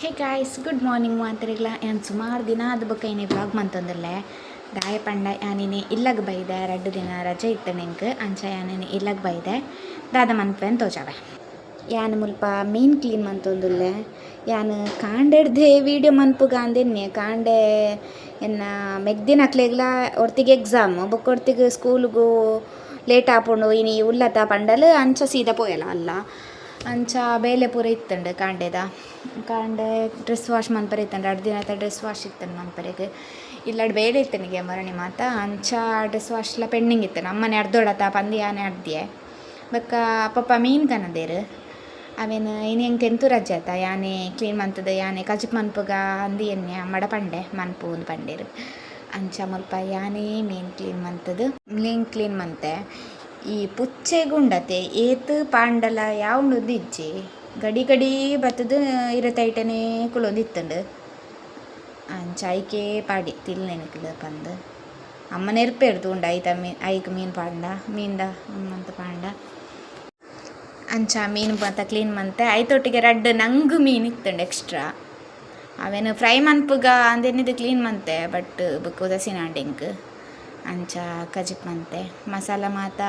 ಹೇ guys good morning ಮಾತರಿಗ್ಲ ಯಾನ್ ಸುಮಾರು ದಿನ ಅದು ಬೊಕ್ಕ ಏನೇ ಬ್ಲಾಗ್ ಮಂತೊಂದುಲ್ಲೆ ದಾಯ ಪಂಡ ಯಾನೇನೆ ಇಲ್ಲಗ್ ಬೈದೆ ಎರಡು ದಿನ ರಜೆ ಇತ್ತು ನಿಂಕ್, ಅಂಚ ಯಾನೇನೆ ಇಲ್ಲಗ್ ಬೈದೆ. ದಾದ ಮನ್ಪೆ ತೋಜಾವೆ. ಯಾನ್ ಮುಲ್ಪ ಮೀನ್ ಕ್ಲೀನ್ ಮಂತೊಂದುಲ್ಲೆ, ಯಾನ್ ಕಾಂಡೆಡ್ದೆ ವಿಡಿಯೋ ಮನ್ಪುಗ ಅಂದೆನ್ನೆ ಕಾಂಡೆ ಎನ್ನ ಮೆಗ್ದಿನ ಅಕ್ಲೆಗ್ಲ ಒರ್ತಿಗೆ ಎಕ್ಸಾಮ್ ಬೊಕ್ಕ ಒರ್ತಿಗೆ ಸ್ಕೂಲ್ಗೂ ಲೇಟ್ ಆಪುಂಡು, ಇನಿ ಉಲ್ಲತ ಪಂಡಲ್ ಅಂಚ ಸೀದಾ ಪೋಯಲ್ಲ ಅಲ್ಲ. ಅಂಚ ಬೇಲೆ ಪೂರ ಇತ್ತಂಡು ಕಾಂಡೆದ. ಕಾಂಡೆ ಡ್ರೆಸ್ ವಾಶ್ ಮನ್ಪರೆ ಇತ್ತಂಡು ಅರ್ಧ ದಿನ ಡ್ರೆಸ್ ವಾಶ್ ಇತ್ತಂಡು ಮನ್ಪರೆಗ್. ಇಲ್ಲಡ್ ಬೇಲೆ ಇತ್ತನಿಗೆ ಮರಣಿ ಮಾತ. ಅಂಚ ಡ್ರೆಸ್ ವಾಶ್ಲ ಪೆಂಡಿಂಗ್ ಇತ್ತು ಅಮ್ಮನೆ ಅರ್ಧೋಡತ ಪಂದಿ ಆನೆ ಅರ್ದಿಯೆ ಬೊಕ್ಕ ಪಪ್ಪ ಮೀನ್ ಕನದೇರು. ಅವೇನು ಇನ್ನು ಹೆಂಗೆ ತೆಂತು ರಜೆ ಆಯ್ತಾ ಯಾನೆ ಕ್ಲೀನ್ ಮಂತದ, ಯಾನೆ ಕಜಿಪ್ ಮನ್ಪುಗ ಅಂದಿ ಎನ್ನೆ ಮಡ ಪಂಡೆ, ಮನ್ಪು ಒಂದು ಪಂಡೇರು. ಅಂಚ ಮುಲ್ಪ ಯಾನೇ ಮೀನ್ ಕ್ಲೀನ್ ಮಂತದು. ಮೀನ್ ಕ್ಲೀನ್ ಮಂತೆ. ಈ ಪುಚ್ಚೆಗುಂಡತೆ ಏತ್ ಪಾಂಡಲ ಯಾವ್ದು ಇಜ್ಜೆ ಗಡಿ ಗಡಿ ಬತ್ತದು ಇರತೈಟನೇ ಕುಲೊಂದು ಇತ್ತಂಡು ಅಂಚ ಐಕೆ ಪಾಡಿ ತಿಲ್ನೆನಕ್ಲು ಪಂದ್. ಅಮ್ಮ ನೆರ್ಪೇರು ತೂಂಡ ಐತ ಮೀನ್ ಐಕ್ ಮೀನ್ ಪಾಂಡ ಮೀನ್ದ ಅಮ್ಮಂತ ಪಾಂಡ. ಅಂಚ ಮೀನು ಮಾತ ಕ್ಲೀನ್ ಮಂತೆ, ಐತೊಟ್ಟಿಗೆ ರಡ್ಡ್ ನಂಗ್ ಮೀನ್ ಇತ್ತಂಡು ಎಕ್ಸ್ಟ್ರಾ. ಅವೇನು ಫ್ರೈ ಮನ್ಪುಗ ಅಂದೆನಿದು ಕ್ಲೀನ್ ಮಂತೆ, ಬಟ್ ಬುಕ್ ಉದಸಿನಾಂಡೆಂಕ್ ಅಂಚ ಕಜಿಪ್ ಮಂತೆ ಮಸಾಲ ಮಾತ,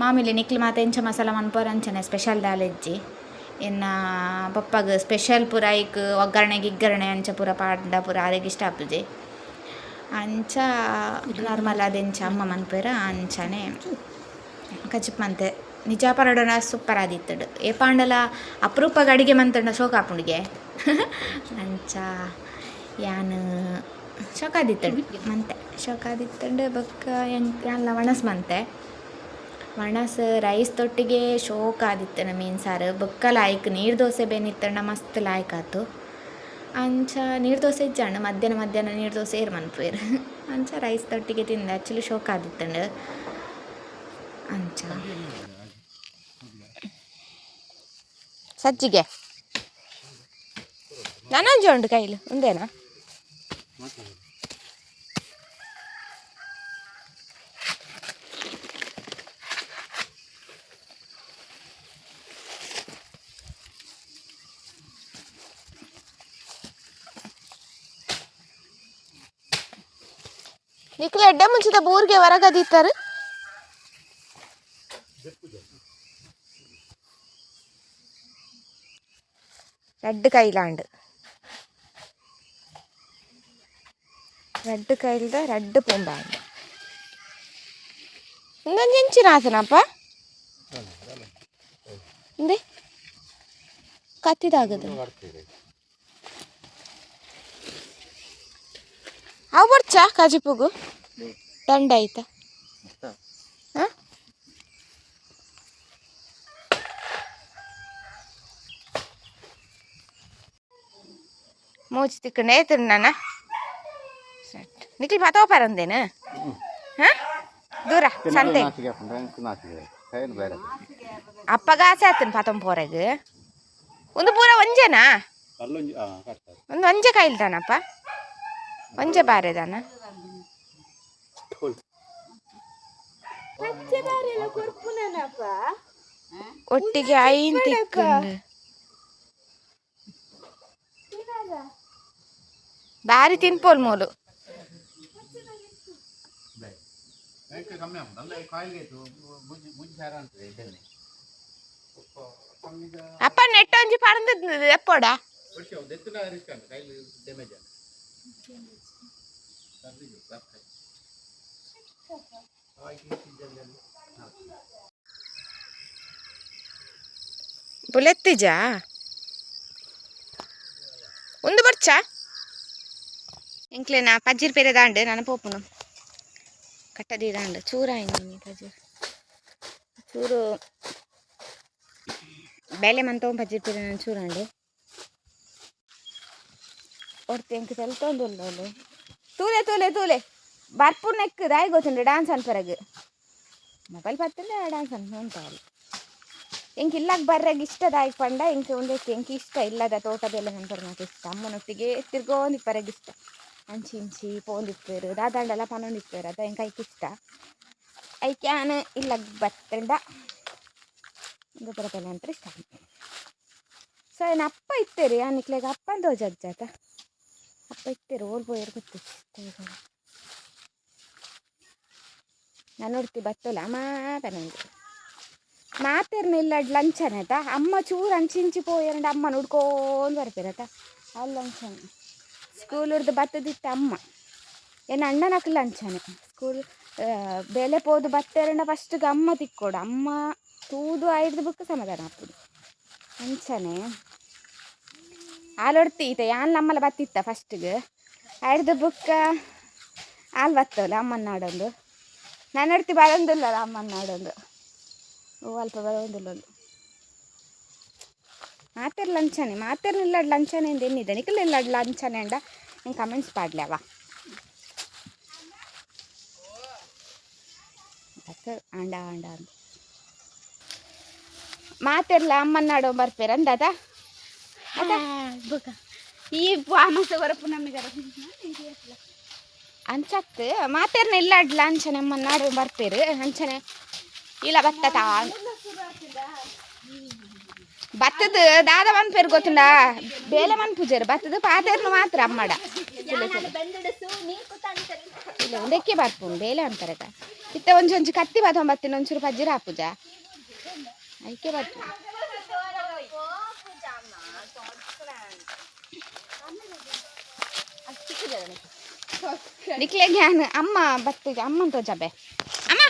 ಮಾಮೂಲಿ ನಿಕ್ಲು ಮಾತ ಎಂಚ ಮಸಾಲ ಮನ್ಪೋರು ಅಂಚನೆ ಸ್ಪೆಷಲ್ ದಾಲೆಜ್ಜಿ. ಇನ್ನು ಪಪ್ಪಗ್ ಸ್ಪೆಷಲ್ ಪೂರ ಐಕ್ ಒಗ್ಗರಣೆ, ಗಿಗ್ಗರಣೆ ಅಂಚ ಪೂರ ಪಾಂಡ ಪೂರ ಆರೆಗ್ ಇಷ್ಟ ಆಗ್ತದೆ ಅಂಚ ನಾರ್ಮಲ್ ಅದೆಂಚ ಅಮ್ಮ ಮನ್ಪುವೆರ ಅಂಚನೆ ಕಜಿಪ್ ಮಂತೆ ನಿಜ ಪರಡೋಣ ಸೂಪರ್ ಆದಿತ್ತಡು ಏ ಪಾಂಡಲ, ಅಪರೂಪಾಗ ಅಡಿಗೆ ಮಂತಂಡ ಶೋಕ ಆಪುಂಡಿಗೆ ಅಂಚ, ಯಾನ್ ಶೋಕಾದಿತ್ತಂಡು ಮಂತೆ. ಶೋಕಾದಿತ್ತಂಡು ಬೊಕ್ಕ ಎಂಕ್ ಯಾನ್ಲ ವಣಸ್ ಮಂತೆ. ವಣಸ್ ರೈಸ್ ತೊಟ್ಟಿಗೆ ಶೋಕ ನಮ್ಮ ಮೀನ್ ಸಾರು. ಬೊಕ್ಕ ಲಾಯ್ಕ್ ನೀರು ದೋಸೆ ಬೇನಿತ್ತಂಡ ಮಸ್ತ್ ಲಾಯ್ಕ್ ಆತು. ಅಂಚ ನೀರು ದೋಸೆ ಇಜ್ಜಂಡು, ಮಧ್ಯಾಹ್ನ ಮಧ್ಯಾಹ್ನ ನೀರು ದೋಸೆ ಏರ್ ಮನ್ಪುವೆರ್ ಅಂಚ ರೈಸ್ ತೊಟ್ಟಿಗೆ ತಿಂದೆ ಆ್ಯಕ್ಚುಲಿ ಶೋಕ ಆದಿತ್ತಂಡು ಅಂಚ. ಸಜ್ಜಿಗೆ. ನನಂಜ ಉಂಡು ಕೈಲಿ ಒಂದೇನಾ ಗಡ್ಡ ಮುಂಚಿತ ಊರಿಗೆ ಹೊರಗದಿತ್ತಾರೆ ரெட்டு கைலாண்டு ரெட்டு கையில் தான் ரெட்டு பூந்தாண்டு இந்த செஞ்சு ராசனாப்பா இந்த கத்திதாகுது அவ்வொர்ச்சா கஜிப்புக்கு ದಂಡ ಆಯ್ತಾ? ಹಾಂ ಮೂಚಿ ತಿಕ್ಕಂಡೆ ತಿನ್ನ ಸೆಟ್ ನಿಕ್ಲಿ ಪತವ ಪರಂದೇನು ಹಾಂ? ದೂರ ಸಂತೆ. ಅಪ್ಪಗ ಆಸೆ ಆತನ ಪತಂ ಪೋರೆಗ್. ಒಂದು ಪೂರ ಒಂಜೆನಾ? ಒಂದು ಒಂಜೆ ಕಾಯಿಲ್ದಾನಪ್ಪ. ಒಂಜೆ ಬಾರೆದಾನ. ಒಟ್ಟಿಗೆ ಐನ್ ತಿಕ್ಕಂಡು ದಾರಿ ತಿನ್ಪೋಲ್ ಮೂಲು ಅಪ್ಪ ನೆಟ್ ಒಂಜಿ ಪರಂದದ್ದು ಎಪ್ಪೋಡ ಬುಲೆತ್ತಿಜಾ ಒಂದು ಬರ್ಚಾ. ಎಂಕ್ಲೆನ? ಪಜ್ಜಿರ್ ಪೇರೆ ದಾಂಡ್ ನಾನು ಪೋಪುನು ಕಟ್ಟದಿ ದಾಂಡ್. ಚೂರ ಇನ್ನಿ ಪಜ್ಜಿರ್ ಚೂರು ಬೇಲೆ ಮಂತ ಪಜ್ಜಿರ್ ಪೇರೆ ನಾನು ಚೂರಂಡು ಒಡ್ತಿ, ಎಂಕ್ ತೆಲ್ತೊಂದುಲ್ಲು ತೂಲೆ ತೂಲೆ ತೂಲೆ. ಬರ್ಪುರ್ ನೆಕ್ ದಾಯಿ ಗೊತ್ತುಂಡು ಡ್ಯಾನ್ಸ್ పెరగు ಮೊಬೈಲ್ ಪತ್ತಂದೆ ಡ್ಯಾನ್ಸ್ ಅನ್ಪ ಉಂಟಾವಲ್ಲ ಎಂಕ್ ಇಲ್ಲಾಗ ಬರ್ರಾಗ ಇಷ್ಟದ ದಾಯಿ ಪಂಡ, ಎಂಕ್ ಒಂದಕ್ಕೆ ಎಂಕ್ ಇಷ್ಟ ಇಲ್ಲದ ತೋಟದೆಲ್ಲ ನೆನ್ಪರ್ నాకు ಇಷ್ಟ. ಅಮ್ಮನೊಟ್ಟಿಗೆ ತಿರ್ಗೋಂದಿಪ್ಪರೆಗ್ ಇಷ್ಟ. ಅಂಚಿ ಇಂಚಿ ಪೋಂದಿಪ್ಪೇರು ದಾದಾಂಡೆಲ್ಲ ಪನೊಂದಿಪ್ಪೇರು ಅದು ಹೆಂಗೆ ಐಕ್ ಇಷ್ಟ. ಐಕ್ಯಾನ್ ಇಲ್ಲಾಗ ಬತ್ತಂಡ ಗೊಬ್ಬರ ಪಲ್ಯ ಅಂತ ಇಷ್ಟ ಸೊ ಏನು ಅಪ್ಪ ಇತ್ತೇರಿ ಅಪ್ಪನ್ ಅಪ್ಪ ಅಂತ ಅಜ್ಜಾತ ಅಪ್ಪ ಇತ್ತೇರಿ ಓಲ್ ಪೋಯರ್ ಗೊತ್ತು ನಾನು ನೋಡ್ತಿ ಬತ್ತಲ್ಲ ನನಗೆ ಮಾತೇರ್ನ ಇಲ್ಲ ಲಂಚನ ಆಯ್ತಾ? ಅಮ್ಮ ಚೂರು ಅಂಚಿಂಚಿ ಪೋಯಂಡ ಅಮ್ಮ ನೋಡ್ಕೊಂಡು ಬರ್ತೀರತ ಅಲ್ಲಿ ಲಂಚ್ ಸ್ಕೂಲ್ ಹಿಡ್ದು ಬತ್ತದಿತ್ತ ಅಮ್ಮ. ಏನು ಅಣ್ಣನಕ್ಕೆ ಲಂಚನೆ? ಸ್ಕೂಲ್ ಬೆಲೆ ಪೋದು ಬತ್ತೇರಂಡ ಫಸ್ಟ್ಗೆ ಅಮ್ಮ ತಿಕ್ಕೋಡು. ಅಮ್ಮ ತೂದು ಐದು ಬುಕ್ ಸಮಾಧಾನ ಆಗ್ತದೆ. ಅಂಚನೆ ಹಾಲೊಡ್ತಿ ಈತ? ಯಾನ್ ನಮ್ಮಲ್ಲ ಬತ್ತಿತ್ತ ಫಸ್ಟ್ಗೆ ಐದು ಬುಕ್ಕ ಹಾಲು ಬತ್ತವಲ್ಲ ಅಮ್ಮನ ನಾಡೊಂದು ನಾನು ನಡ್ತಿ ಬರೋಂದಿಲ್ಲ ಅಮ್ಮನ ನಾಡೊಂದು ಓ ಅಲ್ಪ ಬರೋಂದಿಲ್ಲ ಒಂದು ಮಾತೇರ್ ಲಂಚನೆ ಮಾತೇರ್ನಿಲ್ಲ ಲಂಚನೆ ಅಂತ ಏನಿದೆ? ನಿಖಲಿಲ್ಲ ಲಂಚನೆ ಅಂಡ ಹಿಂಗೆ ಕಮೆಂಟ್ಸ್ ಪಾಡ್ಲವ ಅಂಡ ಅಂಡ ಅಂತ ಮಾತೆರ್ಲ ಅಮ್ಮನ ನಾಡೋ ಬರ್ಪೇರ ಅಂದದ? ಈ ವಾಮಸ ಬರಪ್ಪು ನಮಗೆ ಅಂಚತ್ತು. ಮಾತೇರ್ನ ಇಲ್ಲ ಅಡ್ಲ, ಅಂಚನೆ ಮನ್ನಾಡು ನಾಡು ಬರ್ಪೇರು ಅಂಚನೆ ಇಲ್ಲ ಬತ್ತತ. ಬತ್ತದ ದಾದ ಮನ್ಪೇರು ಗೊತ್ತುಂಡ? ಬೇಲೆ ಮನ್ ಪೂಜೆ ಬತ್ತದ ಪಾತೇರ್ನು ಮಾತ್ರ ಅಮ್ಮಡ. ಇಲ್ಲ, ಒಂದಕ್ಕೆ ಬರ್ಪುಂಡು ಬೇಲೆ ಅಂತಾರೆ ಇತ್ತ ಒಂಜಿ ಒಂಜಿ ಕತ್ತಿ ಬಾದ ಬತ್ತಿನ ಒಂಚೂರು ಪಜ್ಜಿರ ಪೂಜಾ. ಅದಕ್ಕೆ ಬರ್ಪು. ನಿಕ್ಲೆ ಜ್ಞಾನ ಅಮ್ಮ ಬತ್ತಿಗೆ ಅಮ್ಮನ ತೋಜಬೆ ಅಮ್ಮ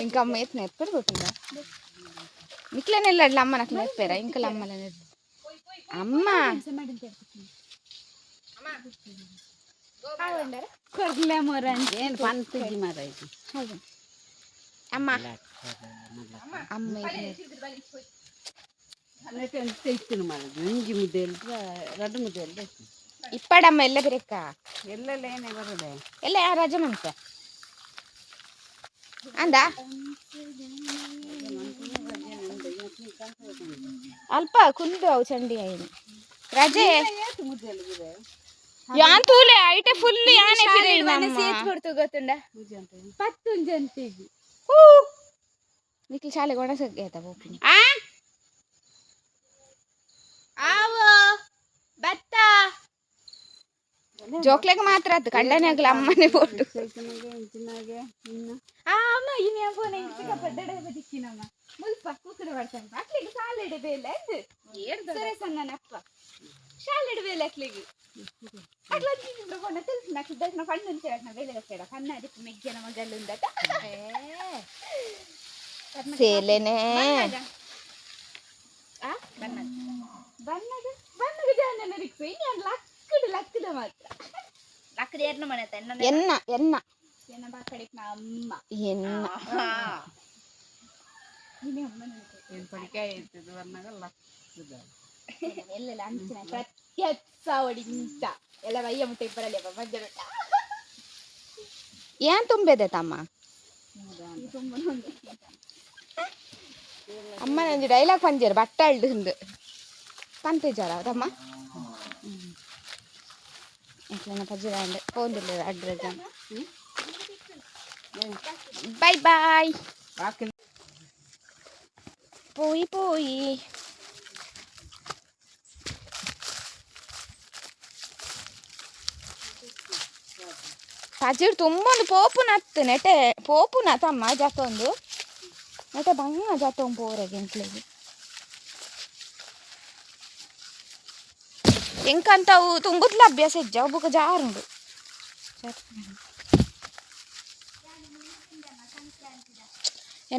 ఇంక అమ్మ ఎత్తు నేర్పారు కొట్టిందా నిక్లే నెల్లాడు అమ్మ నాకు నేర్పారా ఇంకా అమ్మలే నేర్పు అమ్మ ಕೊರ್ಲೆ ಮೊರನ್ ಏನು ಪಂತಿಗೆ ಮರ ಇದು ಹೌದು ಅಮ್ಮ ಅಮ್ಮ ಇದು నేర్పు. ತೆಗ್ತೀನಿ ಮರ ಇಂಜಿ ಮುದ್ದೆ ರಡ್ಡು ಮುದ್ದೆ ಎಲ್ಲ ಇಪ್ಪಡಮ್ಮ ಎಲ್ಲ ಬೇರೆಕ್ಕ ಎಲ್ಲೆಲ್ಲ ಏನೇ ಬರೋದೆ ಎಲ್ಲ ಯಾ ರಜೆ ಮಂತ ಅಂದ ಅಲ್ಪ ಕುಂದು ಅವು ಚಂಡಿ ಆಯ್ತು ರಜೆ ಯಾನ್ ತೂಲೆ ಐಟೆ ಫುಲ್ ಯಾನೆ ಪಿರಿ ಸೇತ್ ಕೊಡ್ತು ಗೊತ್ತುಂಡ ಪೂಜೆ ಅಂತ ಪತ್ತು ಜಂತಿಗೆ ನಿಕ್ಲಿ ಶಾಲೆಗೆ ಒಣಸಕ್ಕೆ ಆಯ್ತಾ ಹೋಗ್ತೀನಿ ಆವೋ ಜೋಕ್ಲೆಗ್ ಮಾತ್ರ ಆತು ಕಳ್ಳನೇ ಆಗಲ ಅಮ್ಮನೆ ಆ ಅಮ್ಮ ಇನ್ನು ಫೋನ್ ಇಂಚಿಕ ಪಡ್ಡಡೆ ಬದಿಕ್ಕಿನಮ್ಮ ಮುಲ್ಪ ಕೂಕುಡು ಬರ್ತಾನೆ ಅಕ್ಲಿಗೆ ಸಾಲಿಡೆ ಬೇಲೆ ಸಣ್ಣನ ಅಪ್ಪ. ಶಾಲಿಡೆ ಬೇಲೆ ಅಕ್ಲಿಗೆ. ಅಟ್ಲ ಕೊಂಡ ತಿಳ್ಸಿ ನಾಕ್ ದರ್ಶನ ಕಣ್ಣು ಅಂತ ಬೇಲೆ ಕೇಳ ಕಣ್ಣ ಅದಕ್ಕೆ ಮೆಗ್ಗಿನ ಮಗಲ್ಲುಂದ ಸೇಲೆನೇ. ಆ? ಬನ್ನದ ಬನ್ನದು ಬನ್ನದ ಜಾನನ ರಿಕ್ಸೆ ಇನ್ನು ಲಕ್ಕದ ಮಾತ್ರ ಲಕ್ಕದ ಏರ್ನ ಮನೆ ಎನ್ನ ಎನ್ನ ಎನ್ನ ಎನ್ನ ಬಾಕಡಿಕ್ ನಾ ಅಮ್ಮ ಎನ್ನ ನೀನೇ ಅಮ್ಮನ ಏನು ಪಡಿಕಾಯಿ ಇರ್ತದೆ ವರ್ಣಗಲ್ಲ ಎಲ್ಲೆಲ್ಲ ಅಂಚಿನ ಪ್ರತ್ಯಕ್ಷ ಹೊಡಿಂತ ಎಲ್ಲ ವಯ್ಯ ಮುಟ್ಟೆ ಇಬ್ಬರಲ್ಲಿ ಅಪ್ಪ ಮಜ್ಜ ಬೆಟ್ಟ ಏನ್ ತುಂಬೇದೆ ತಮ್ಮ ಅಮ್ಮ ನಂಜಿ ಡೈಲಾಗ್ ಪಂಜರ್ ಬಟ್ಟ ಅಲ್ಡು ಹಿಂದು ಪಂತೇಜಾರ ತಮ್ಮ ఎట్లైనా పచ్చిరాయండి ఫోన్ తెలియదు అడ్రస్ బాయ్ బాయ్ పోయి పోయి ಪಜಿರ್ ತುಂಬೊಂದು ಪೋಪು ನತ್ತು ನೆಟೆ ಪೋಪು ನತಮ್ಮ ಜಾತೊಂದು ನೆಟೆ ಭಂಗ ಜಾತೊಂದು ಪೋರೆಗೆ ಎಂಟ್ಲಿಗೆ ಎಂಕಂತ ಅವು ತುಂಗುದ್ಲ ಅಭ್ಯಾಸ ಇಜ್ಜ ಒಬ್ಬಗ ಜಾರುಂಡು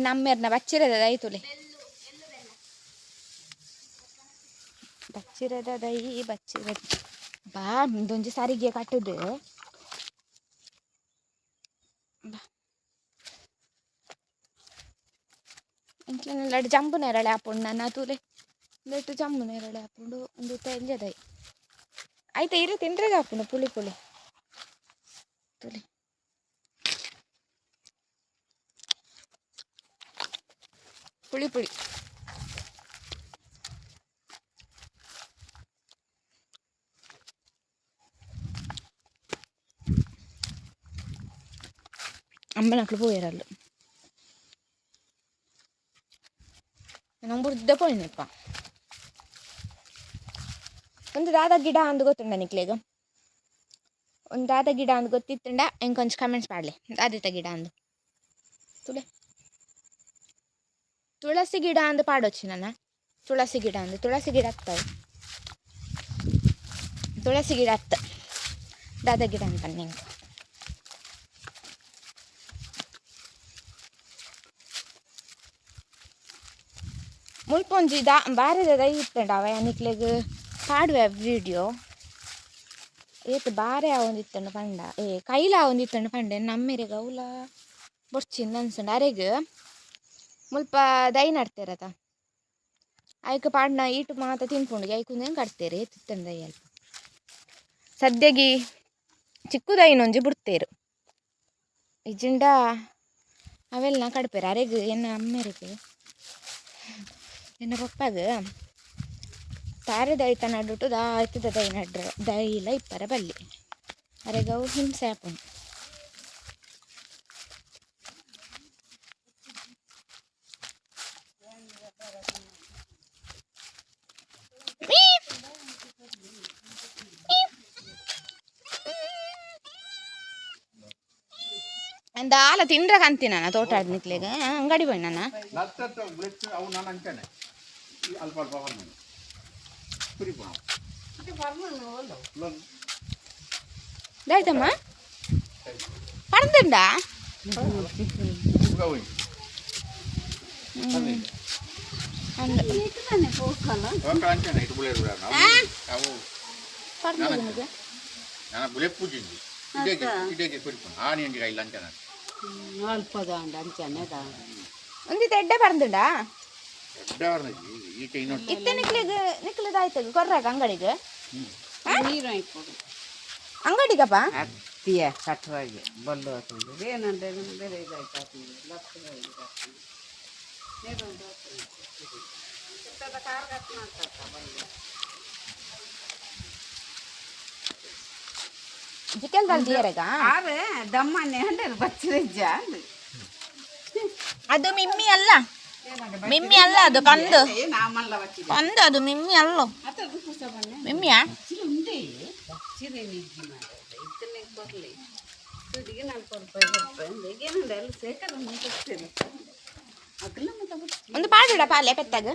ನಮ್ಮೆರ್ನ ಬಚ್ಚಿರದ ದೈತುಲೆ ಬಚ್ಚಿರದ ದೈ, ಬಚ್ಚಿರದ ಬಾ ಮುಂದೊಂಜಿ ಸಾರಿಗೆ ಕಟ್ಟುದು. ಬಾ. ಇಂಕ್ಲೆನೆಲ್ಲ ಜಂಬು ನೆರಳೆ ಹಾಪುಂಡು ನನ್ನ ತೂಲೆ. ಒಂದೆಟ್ಟು ಜಂಬು ನೆರಳೆ ಹಾಪುಂಡು, ಒಂದು ತೆಂಜದೈ అయితే ఇరు తిండ్రే కాకుండా పులి పులి పులి పులి పులి అమ్మనట్లు పోయారు వాళ్ళు ನಂಬುರ್ದ ಪೋಯಿನಪ್ಪ ಒಂದು ದಾದ ಗಿಡ ಅಂದು ಗೊತ್ತುಂಡ ನಿಕ್ಲೆಗ? ಒಂದು ದಾದ ಗಿಡ ಅಂದು ಗೊತ್ತಿತ್ತುಂಡ ಹೆಂಗೆ ಕೊಂಚ ಕಮೆಂಟ್ಸ್ ಮಾಡಲಿ ದಾದಿತ ಗಿಡ ಅಂದು. ತುಳೆ, ತುಳಸಿ ಗಿಡ ಅಂದು ಪಾಡೊಚ್ಚು ನನ್ನ. ತುಳಸಿ ಗಿಡ ಅಂದು, ತುಳಸಿ ಗಿಡ ಹತ್ತವು ತುಳಸಿ ಗಿಡ ಹತ್ತ ದಾದ ಗಿಡ ಅಂತ ನಿಂಗೆ. ಮುಲ್ಪೊಂಜಿ ದಾ ಬಾರದ ದೈ ಇತ್ತಂಡ ಅವ ನಿಕ್ಲೆಗ್? ಪಾಡುವೆ ವಿಡಿಯೋ ಏತ್ ಬಾರೆ ಆವೊಂದಿತ್ತಂಡು ಪಂಡ. ಏ, ಕೈಲ ಆವೊಂದಿತ್ತಂಡು ಪಂಡ. ನಮ್ಮೆರೆಗ ಅವಲ ಬೊರ್ಚಿಂದ ಅನ್ಸಂಡ. ಅರೆಗ್, ಮುಲ್ಪ ದೈ ನಡ್ತೇರತ. ಐಕ್ ಪಾಡ್ನ ಈಟು ಮಾತ ತಿನ್ಪುಂಡು. ಐಕುಂದೇನು ಕಟ್ತೇರಿ? ತಿತ್ತಂಡ ದೈ ಅಲ್ಪ. ಸದ್ಯಗಿ ಚಿಕ್ಕು ದೈನೊಂಜಿ ಬಿಡ್ತೇರು. ಇಜಿಂಡ ಅವೆಲ್ಲ ಕಡ್ಪೇರು. ಅರೆಗ್ ಎನ್ನ ಅಮ್ಮೆರೆಗ್. ಎನ್ನ ಪಪ್ಪಗ. ತಾರೆ ದೈತ ನಡುಟು ದಾಯ್ತದ ದೈ ನಡ್ರ, ದೈಲ ಇಪ್ಪರ ಬಲ್ಲಿ. ಅರೆಗವು ಹಿಂಸೆ ಆಪುಂಡು ಅಂದ ಆಲ ತಿಂಡ್ರ ಕಂತಿ ನಾನು, ತೋಟ ಆಡ್ ನಿಕ್ಲೆಗ ಅಂಗಡಿ போய் ನಾನು. ನತ್ತತ್ತ ಬ್ಲೆಚ್ ಅವು ನಾನು ಅಂತಾನೆ. ಈ ಅಲ್ಪ ಅಲ್ಪ ಬರ್ನು ಕುರಿ ಪೋಣ ದಾಯ್ತಮ್ಮ ಪಡ್ದುಂಡ ಹೋಯ್ ಅಂದ ಇಟ್ಟನೆ ಹೋಗಲ್ಲ ಹೋಗ ಅಂತಾನೆ ಇದು ಬುಲೆ ರುಡ ಅವು ಪಡ್ದು ನಿಮಗೆ ನಾನು ಬುಲೆ ಪೂಜಿಂದಿ ಇದಕ್ಕೆ ಇದಕ್ಕೆ ಕುರಿ ಪೋಣ ಆನಿ ಅಂಡಿ ಇಲ್ಲ ಅಂತಾನೆ ಅಲ್ಪದ ಅಂಡ ಅಂಚನೆ ದ ಒಂದು ತೆಡ್ಡೆ ಪಡ್ದುಂಡ ದೊಡ್ಡ ವರ್ಣಜಿ ಈಚೆ ಇನ್ನೊಂದು ಇತ್ತೆ ನಿಕ್ಲಿಗೆ ನಿಕ್ಲದಾಯ್ತಗ ಕೊರ್ರಾಗ ಅಂಗಡಿಗೆ. ನೀರು ಹಾಕ್ಕೊಡು ಅಂಗಡಿಗಪ್ಪ? ಅತ್ತಿಯ ಕಟ್ಟುವಾಗೆ ಬಲ್ಲು ಹಾಕೊಂಡು ಏನಂದ್ರೆ ಬೇರೆ ಇದಾಯ್ತು ಲಕ್ಷ ನೀರು ಜಿಕೆಲ್ದಲ್ಲಿ ದಿಯರೆಗ ಆರೆ ದಮ್ಮನೆ ಹಂಡ್ರೆ ಬಚ್ಚರಿಜ್ಜ ಅದು ಮಿಮ್ಮಿ ಅಲ್ಲ. ಮಿಮ್ಮಿ ಅಲ್ಲ ಅದು ಕಂದು ನಾಮಲ್ಲ ಬಚ್ಚಿದೆ ಕಂದು ಅದು ಮಿಮ್ಮಿ ಅಲ್ಲ ಅದು ಕುಸ ಬನ್ನೆ ಮಿಮ್ಮಿಯಾ ಚಿರಿ ಉಂಡೆ ಚಿರಿ ನಿಜ್ಜಿ ಮಾಡೋದು ಇದನ್ನೇ ಬರಲಿ ತುದಿಗೆ ನಾಲ್ಕು ರೂಪಾಯಿ ರೂಪಾಯಿ ಅಂದ್ರೆ ಏನಂದ್ರೆ ಎಲ್ಲ ಸೇಕರ ಮುಂಚಿರ್ತೇನೆ ಅಗಲ ಮತ್ತೆ ಬಿಟ್ಟು ಒಂದು ಪಾಡುಡ ಪಾಲೆ ಪೆತ್ತಾಗ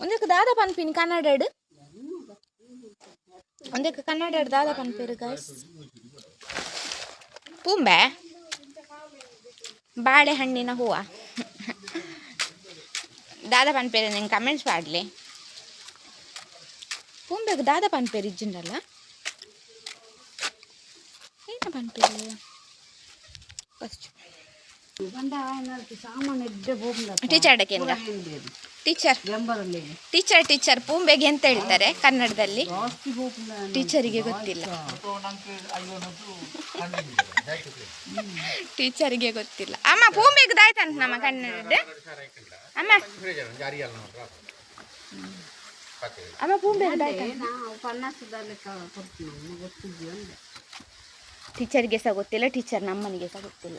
ಒಂದಕ್ಕೆ ದಾದ ಪನ್ಪಿನಿ ಕನ್ನಡ ಒಂದಕ್ಕೆ ಕನ್ನಡ ದಾದ ಪನ್ಪೇರು ಗೈಸ್ ಪೂಂಬೆ ಬಾಳೆಹಣ್ಣಿನ ಹೂವು. ದಾದ ಪನ್ಪೇರಿ ನಿಂಗೆ ಕಮೆಂಟ್ಸ್ ಮಾಡಲಿ. ಪೂಂಬೆಗೆ ದಾದ ಪನ್ಪೇರು ಇಜ್ಜಿಂಡಲ್ಲ ಏನು ಪನ್ಪೇರು ಫಸ್ಟ್ ಬಂದ ಏನಾದ್ರು ಸಾಮಾನು ಎಡ್ಡೆ ಹೋಗ್ಲ ಟೀಚರ್ ಅಡಕೆಂದ ಟೀಚರ್ ಟೀಚರ್ ಟೀಚರ್ ಪೂಂಬೆಗೆ ಅಂತ ಹೇಳ್ತಾರೆ ಕನ್ನಡದಲ್ಲಿ? ಟೀಚರಿಗೆ ಗೊತ್ತಿಲ್ಲ. ಟೀಚರಿಗೆ ಗೊತ್ತಿಲ್ಲ. ಅಮ್ಮ ಪೂಂಬೆಗೆ ದಾಯ್ತಂತ ನಮ್ಮ ಕನ್ನಡ ಅಮ್ಮ. ಅಮ್ಮ ಟೀಚರ್ಗೆ ಸಹ ಗೊತ್ತಿಲ್ಲ ಟೀಚರ್ ನಮ್ಮನಿಗೆ ಸಹ ಗೊತ್ತಿಲ್ಲ.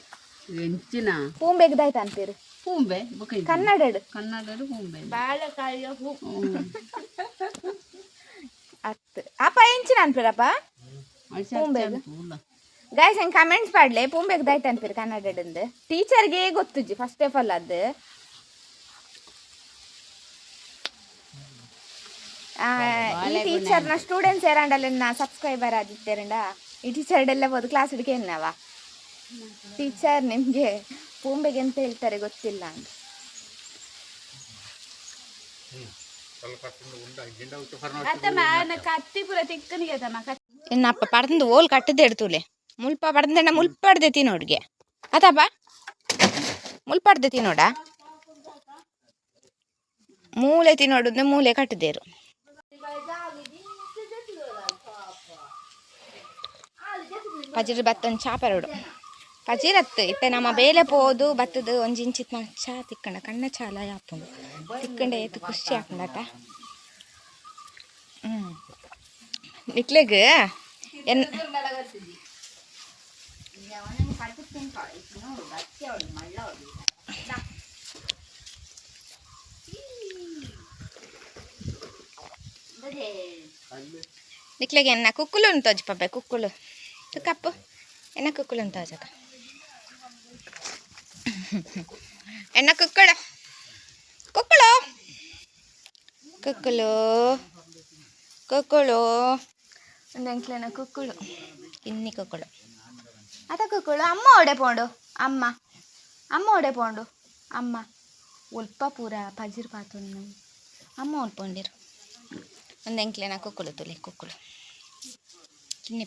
ಹೆಂಚಿನ ಪೂಂಬೆಗೆ ದಾಯ್ತ ಅಂತೀರು? ಹೂಂಬೆ ಕನ್ನಡ ಕನ್ನಡ ಹೂಂಬೆ. ಬಾಳೆಕಾಯಿಯ ಹೂ. ಅತ್ತು ಅಪ್ಪ ಎಂಚಿನ ಅನ್ಪಿರಪ್ಪ ಗೈಸ್ ಗಾಯ್ಸ್ ಹೆಂಗೆ ಕಮೆಂಟ್ಸ್ ಪಾಡ್ಲೆ ಪೂಂಬೆಗೆ ದಾಯ್ತ ಅನ್ಪಿರಿ ಕನ್ನಡದಿಂದ. ಟೀಚರ್ಗೆ ಗೊತ್ತುಜ್ಜಿ ಫಸ್ಟ್ ಆಫ್ ಆಲ್ ಅದು ಆ, ಟೀಚರ್ನ ಸ್ಟೂಡೆಂಟ್ಸ್ ಏರಂಡಲ್ಲ ಸಬ್ಸ್ಕ್ರೈಬರ್ ಆದಿತ್ತೇರಂಡ ಈ ಟೀಚರ್ ಎಲ್ಲ ಹೋದು ಕ್ಲಾಸ್ ಏನ್ ಏನವ ಟೀಚರ್ ನಿಮಗೆ ಪೂಂಬೆಗೆ ಎಂತ ಹೇಳ್ತಾರೆ ಗೊತ್ತಿಲ್ಲ ಅಂತ. ಇನ್ನಪ್ಪ ಪಡ್ದು ಕತ್ತಿ ಕಟ್ಟದೆ ಇಡ್ತೂಲೆ ಮುಲ್ಪ ಪಡ್ದೆ ನಾ ಮುಲ್ಪ ಪಡ್ದೆ ತಿನ್ನು ಅಡ್ಗೆ ಅದಪ್ಪ ಮುಲ್ಪ ಪಡ್ದೆ ತಿನ್ನೋಡ ಮೂಳೆ ತಿನ್ನೋಡು ಮೂಳೆ ಕಟ್ಟದೇರು ಅಜ್ರ ಬತ್ತ ಚಾಪರೋಡು ಪಜಿರತ್ತು ಇತ್ತೆ ನಮ್ಮ ಬೇಲೆ ಪೋದು, ಬತ್ತದು ಒಂಜಿ ಇಂಚಿತ್ ಚಾ ತಿಕ್ಕಂಡ, ಕಣ್ಣ ಚಾಲ ಯಾಪುಂಡು. ತಿಕ್ಕಂಡ ಏತು ಖುಷಿ ಹಾಕೊಂಡಟ ಹ್ಞೂ ನಿಕ್ಲೆಗ್ ಎನ್ ನಿಕ್ಲೆಗೆ ಎನ್ನ ಕುಕ್ಕುಲು ಉಂಟೋಜಿ ಪಬ್ಬೆ ಕುಕ್ಕುಲು. ಕಪ್ಪು. ಎನ್ನ ಕುಕ್ಕುಲು ಉಂಟು ಎನ್ನ ಕುಕ್ಕುಳು ಕುಕ್ಕುಳು ಕುಕ್ಕುಲು ಕುಕ್ಕುಳು ಒಂದು ಎಂಕ್ಲೆನ ಕುಕ್ಕುಳು ಇನ್ನಿ ಕುಕ್ಕುಳು ಅದ ಕುಕ್ಕುಳು ಅಮ್ಮ ಒಡೆ ಪೋಂಡು ಅಮ್ಮ ಅಮ್ಮ ಒಡೆ ಪೋಂಡು ಅಮ್ಮ ಉಲ್ಪ ಪೂರ ಪಜಿರ್ ಪಾತೊಂದು ಅಮ್ಮ ಉಳ್ಪೊಂಡಿರು ಒಂದು ಎಂಕ್ಲೆನ ಕುಕ್ಕುಳು ತುಲಿ ಕುಕ್ಕುಳು ಕಿನ್ನಿ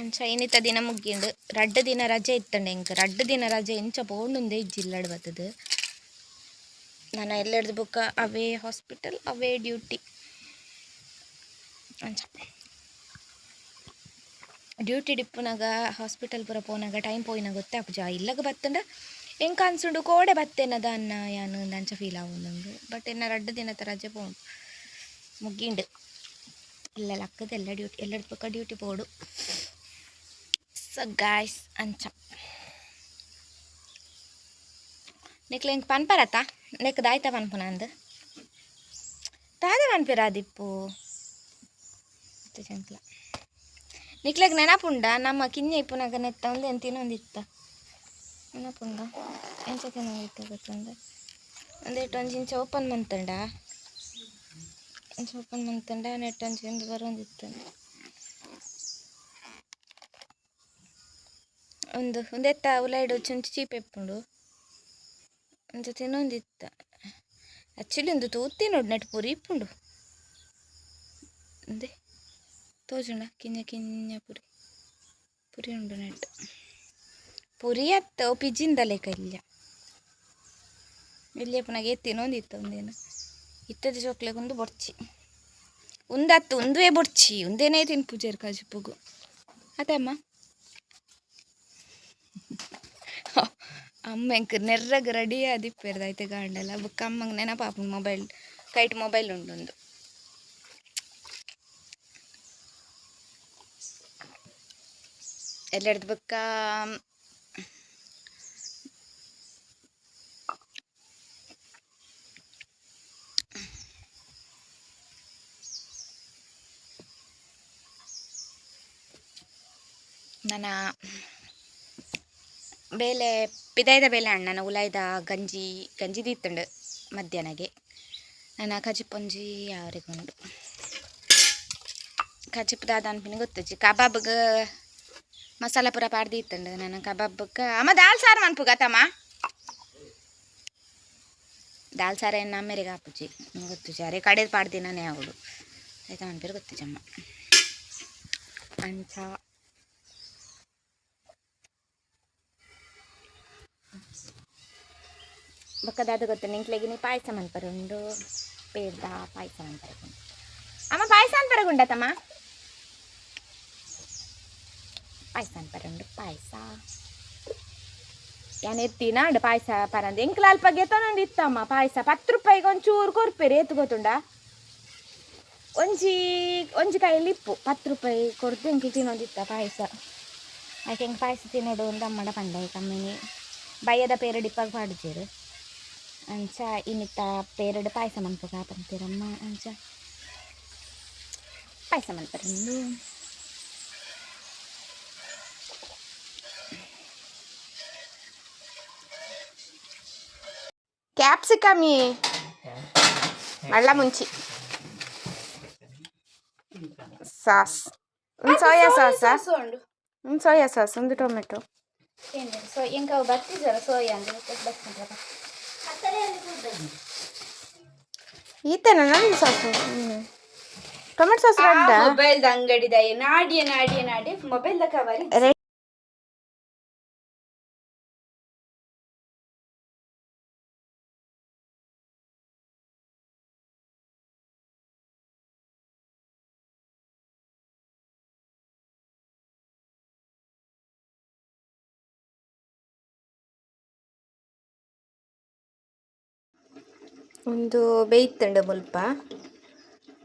ಅಂಚ ಇನಿತ ದಿನ ಮುಗ್ಗಿಂಡು ರಡ್ಡು ದಿನ ರಜೆ ಇತ್ತಂಡೆ ಎಂಕ್ ರಡ್ಡು ದಿನ ರಜೆ ಇಂಚ ಪೋಂಡುಂದೆ ಇಜ್ಜಿಲ್ಲಡ್ ಬತ್ತದು. ನಾನು ಎಲ್ಲೆಡ್ದು ಬುಕ್ಕ ಅವೇ ಹಾಸ್ಪಿಟಲ್ ಅವೇ ಡ್ಯೂಟಿ ಅಂಚ ಡ್ಯೂಟಿ ಡಿಪ್ಪುನಾಗ ಹಾಸ್ಪಿಟಲ್ ಪೂರ ಪೋನಾಗ ಟೈಮ್ ಪೋಯಿನಾಗ ಗೊತ್ತೇ ಅಪ್ಪ ಜಾ ಇಲ್ಲಗ ಬತ್ತಂಡ. ಎಂಕ ಅನ್ಸುಂಡು ಕೋಡೆ ಬತ್ತೇನದ ಅನ್ನ ಯಾನು ಅಂಚ ಫೀಲ್ ಆವು ನಂಗೆ. ಬಟ್ ಇನ್ನು ರಡ್ಡು ದಿನ ತ ರಜೆ ಪೋಂಡು ಮುಗ್ಗಿಂಡು ಇಲ್ಲ ಲಕ್ಕದ ಎಲ್ಲ ಡ್ಯೂಟಿ ಎಲ್ಲೆಡ್ ಬುಕ್ಕ ಡ್ಯೂಟಿ ಪೋಡು. ಸೊ ಗಾಯ್ಸ್ ಅಂಚ ನೆಕ್ಲೆ ಇಂಕ್ ಪನ್ಪರತ್ತ ನೆಕ್ ದಾಯ್ತ ಪನ್ಪುನ ಅಂದ್ ದಾದ ಪನ್ಪಿರ ದಿಪ್ಪು ಚಂಕ್ಲ ನಿಕ್ಲೆಗ್ ನೆನಪುಂಡ ನಮ್ಮ ಕಿನ್ನೆ ಇಪ್ಪುನಾಗ ನೆತ್ತ ಒಂದು ಎಂತ ಇನ್ನೊಂದಿತ್ತ ನೆನಪುಂಡ ಎಂಚ ತಿನ್ನೋದಿತ್ತು ಗೊತ್ತುಂಡ ಒಂದೇಟು ಒಂಜಿ ಇಂಚ ಓಪನ್ ಮಂತಂಡ ಇಂಚ ಓಪನ್ ಮಂತಂಡ ನೆಟ್ ಒಂಜಿ ಒಂದು ಒಂದು ಒಂದೆತ್ತ ಉಲಾಯ್ಡು ಚುಂಚು ಚೀಪ್ ಎಪ್ಪುಂಡು ಒಂದು ತಿನ್ನೊಂದಿತ್ತ ಆ್ಯಕ್ಚುಲಿ ಒಂದು ತೂತಿ ನೋಡಿ ನೆಟ್ ಪುರಿ ಇಪ್ಪುಂಡು ಒಂದೇ ತೋಜುಂಡ ಕಿಂಜ ಕಿಂಜ ಪುರಿ ಪುರಿ ಉಂಡು ನೆಟ್ ಪುರಿ ಅತ್ತ ಪಿಜ್ಜಿಂದ ಲೆಕ್ಕ ಇಲ್ಲ ಇಲ್ಲಿ ಪುನಃ ಎತ್ತಿನೊಂದಿತ್ತು ಒಂದೇನು ಇತ್ತದ ಚೋಕ್ಲೆಗೆ ಒಂದು ಬೊಡ್ಚಿ ಒಂದತ್ತು ಒಂದುವೇ ಬೊಡ್ಚಿ ಒಂದೇನೇ ತಿನ್ ಪೂಜೆರ್ ಕಾಜಿಪ್ಪುಗು ಅದೇ ಅಮ್ಮ ಅಮ್ಮ ಎಂಕ್ ನೆರ್ರಗ ರೆಡಿ ಆದಿಪ್ಪೇರ್ದೈತೆ ಗಾಂಡಲ್ಲ ಬುಕ್ಕ ಅಮ್ಮಂಗೆ ನೆನಪಾಪ ಮೊಬೈಲ್ ಕೈಟ್ ಮೊಬೈಲ್ ಉಂಡು ಒಂದು ಎಲ್ಲೆಡ್ದು ಬುಕ್ಕ ನನ್ನ ಬೇಲೆ ಪಿದಾಯ್ದ ಬೇಲೆ ಅಣ್ಣನ ಉಲಾಯ್ದ ಗಂಜಿ ಗಂಜಿ ದೀತ್ತುಂಡು ಮಧ್ಯಾಹ್ನಗೆ. ನನ್ನ ಕಜಿಪೊಂಜಿ ಯಾರಿಗುಂಡು ಕಜಿಪ್ ದಾದ ಅನ್ಪಿನ ಗೊತ್ತುಜಿ? ಕಬಾಬ್ಗೆ ಮಸಾಲ ಪೂರ ಪಾಡ್ದು ಇತ್ತಂಡು ನನ್ನ ಕಬಾಬ್ಗೆ ಅಮ್ಮ ದಾಲ್ ಸಾರು ಮನ್ಪುಗ ತಮ್ಮ. ದಾಲ್ ಸಾರ ಏನು ನಮ್ಮೆರಿಗೆ ಹಾಪುಜಿ ಗೊತ್ತುಜಿ? ಅರೆ ಕಡೆದು ಪಾಡ್ದಿನೇ ನಾನೇ ಅವಳು. ಆಯ್ತಾ ಮನ್ಪೇರು ಗೊತ್ತುಜಮ್ಮ ಅಂಚ. ಬಕ್ಕದಾದ ಗೊತ್ತು ನಿಂಕ್ಲೆಗೆ ನೀ ಪಾಯಸ ಮನ್ಪರುಂಡು ಪೇಡ್ದ ಪಾಯಸ ಮನ್ಪರಗುಂಡು ಅಮ್ಮ ಪಾಯಸ ಅನ್ಪರಗುಂಡ ತಮ್ಮ ಪಾಯಸ ಅನ್ಪರುಂಡು ಪಾಯಸ ಯಾನ್ ಎತ್ತಿನಾಂಡು ಪಾಯಸ ಪರಂದು ಎಂಕ್ಲ ಅಲ್ಪ ಗೆತನೊಂದು ಇತ್ತಮ್ಮ ಪಾಯಸ ಪತ್ತು ರೂಪಾಯಿಗೆ ಒಂಚೂರು ಕೊರ್ಪೆರಿ ಎತ್ತು ಗೊತ್ತುಂಡ ಒಂಜಿ ಒಂಜಿ ಕೈಯಲ್ಲಿ ಇಪ್ಪು ಪತ್ತು ರೂಪಾಯಿ ಕೊಡ್ದು ಎಂಕ್ಲು ತಿನ್ನೊಂದಿತ್ತ ಪಾಯಸ ಆಯ್ಕೆ ಹೆಂಗೆ ಪಾಯಸ ತಿನ್ನೋಡು ಒಂದು ಅಮ್ಮಡ ಪಂಡ ಕಮ್ಮಿನಿ ಬಯ್ಯದ ಪೇರಡ್ ಇಪ್ಪಾಗ ಪಾಡ್ಜೇರು ಅಂಚ ಇನ್ನಿತ್ತ ಪೇರಡ್ ಪಾಯಸ ಮನ್ಪುಗ ಪಂತೀರಮ್ಮ ಅಂಚ ಪಾಯಸ ಮನ್ಪರಂದು ಕ್ಯಾಪ್ಸಿಕಮಿ ಮಳ್ಳ ಮುಂಚಿ ಸಾಸ್ ಒಂದು ಸೋಯಾ ಸಾಸ ಒಂದು ಸೋಯಾ ಸಾಸ್ ಒಂದು ಟೊಮೆಟೊ ಸೊ ಎಂಕ ಬರ್ತಿದ್ದಾರ ಸೋಯಾ ಅಂದ್ರೆ ಬರ್ತಿದ್ದಾರ ಈತನ ನಾನು sauce. Tomato sauce red mobile ಅಂಗಡಿದ ನಾಡಿಯ ನಾಡಿಯ ನಾಡಿ ಮೊಬೈಲ್ ಕವರ್ ಒಂದು ಬೇಯ್ತಂಡು ಮುಲ್ಪ.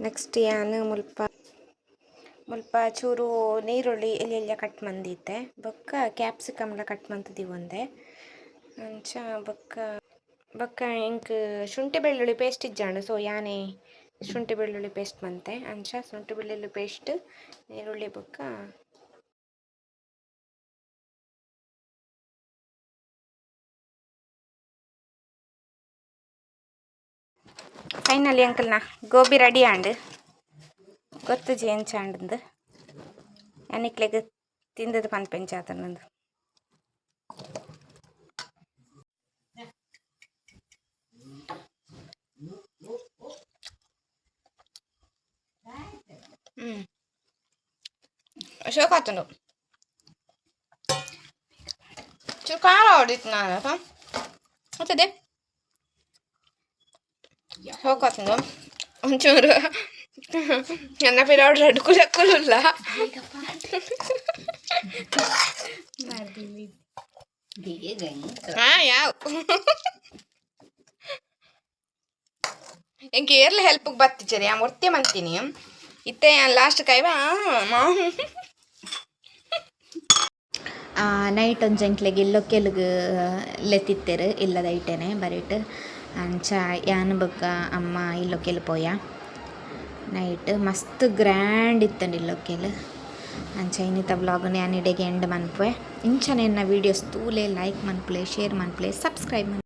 ನೆಕ್ಸ್ಟ್ ಯಾನು ಮುಲ್ಪ? ಮುಲ್ಪ ಚೂರು ನೀರುಳ್ಳಿ ಎಲ್ಲಿ ಎಲ್ಲ ಕಟ್ ಮಂದಿತ್ತೆ. ಬೊಕ್ಕ ಕ್ಯಾಪ್ಸಿಕಮ್ಲ ಕಟ್ ಮಂತದಿ ಒಂದೆ. ಅಂಚ ಬೊಕ್ಕ ಬೊಕ್ಕ ಇಂಕ್ ಶುಂಠಿ ಬೆಳ್ಳುಳ್ಳಿ ಪೇಸ್ಟ್ ಇಜ್ಜಾಂಡು. ಸೊ ಯಾನೇ ಶುಂಠಿ ಬೆಳ್ಳುಳ್ಳಿ ಪೇಸ್ಟ್ ಮಂತೆ. ಅಂಚ ಶುಂಠಿ ಬೆಳ್ಳುಳ್ಳಿ ಪೇಸ್ಟ್ ನೀರುಳ್ಳಿ ಬೊಕ್ಕ ഫൈനലി అంకుల్నా గోబీ రెడీ అండి గుర్తు చేయించండి ഞാൻ തിന്നത് പണിപ്പഞ്ചാത്തുന്നത് പക്ഷേ കത്തുണ്ടോ. ചുരുക്കാറോടിക്കുന്നതാണ് അപ്പം. അതെ ಹೋಗತ್ತಂದು ಒಂಚೂರು ನನ್ನ ಪಿರಾಡ್ ರೆಡ್ ಕುಲ ಕುಲ್ಲ ಬೇಗ ಹಾ ಯಾವ ಎಂಗೆ ಏರ್ಲ ಹೆಲ್ಪ್ಗೆ ಬತ್ತಿಚ್ಚರಿ ಆ ಮೊರ್ತೆ ಮಂತೀನಿ ಇತ್ತೆ ಲಾಸ್ಟ್ ಕೈವ ನೈಟ್ ಒಂದು ಜಂಕ್ಲೆಗೆ ಇಲ್ಲೋ ಕೆಲ್ಗೆ ಲೆತ್ತಿತ್ತೇರು ಇಲ್ಲದ ಐಟೇನೆ ಬರೀಟ್ ಅಂಚ ಯಾನ್ ಬೊಕ್ಕ ಅಮ್ಮ ಇಲ್ಲೊಕ್ಕೆಲ್ ಪೋಯ? ನೈಟ್ ಮಸ್ತ್ ಗ್ರ್ಯಾಂಡ್ ಇತ್ತಂಡು ಇಲ್ಲೊಕೆಲ್ ಅಂಚ ಇನ್ನಿತ ಬ್ಲಾಗ್ನ ಯಾನ್ ಇಡೆಗೆ ಎಂಡ್ ಮನ್ಪುವೆ. ಇಂಚನೆ ಎನ್ನ ವೀಡಿಯೋಸ್ ತೂಲೆ ಲೈಕ್ ಮನ್ಪುಲೆ ಶೇರ್ ಮನ್ಪುಲೆ ಸಬ್ಸ್ಕ್ರೈಬ್